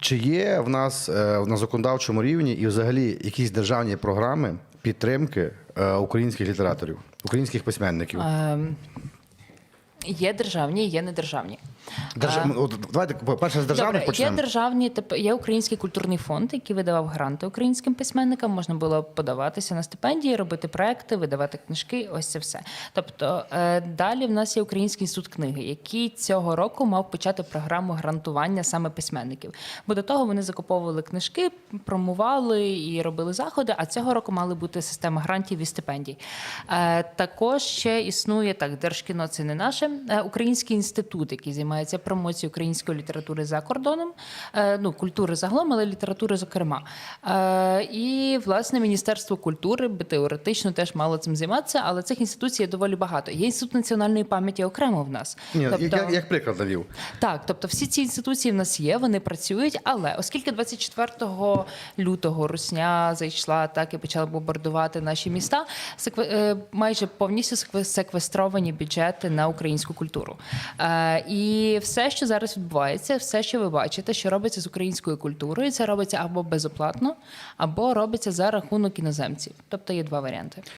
Чи є в нас е, на законодавчому рівні і взагалі якісь державні програми підтримки е, українських літераторів, українських письменників? Е, Є державні, є недержавні. Держ... От, давайте перше з державних Добре, почнемо. є державні, є Український культурний фонд, який видавав гранти українським письменникам. Можна було подаватися на стипендії, робити проекти, видавати книжки. Ось це все. Тобто е, далі в нас є Український інститут книги, який цього року мав почати програму грантування саме письменників. Бо до того вони закуповували книжки, промували і робили заходи. А цього року мали бути система грантів і стипендій. Е, Також ще існує так, Держкіно це не наше. е, Український інститут, який займається промоцією української літератури за кордоном, е, ну культури загалом, але літератури зокрема. Е, І власне Міністерство культури би теоретично теж мало цим займатися, але цих інституцій є доволі багато. Є інститут національної пам'яті окремо в нас. Ні, Тобто- як, як приклад навів. так, тобто всі ці інституції в нас є, вони працюють, але оскільки 24 лютого Русня зайшла так і почала бомбардувати наші міста, е, майже повністю секве- секвестровані бюджети на українську культуру. І все, що зараз відбувається, все, що ви бачите, що робиться з українською культурою, це робиться або безоплатно, або робиться за рахунок іноземців. Тобто є два варіанти.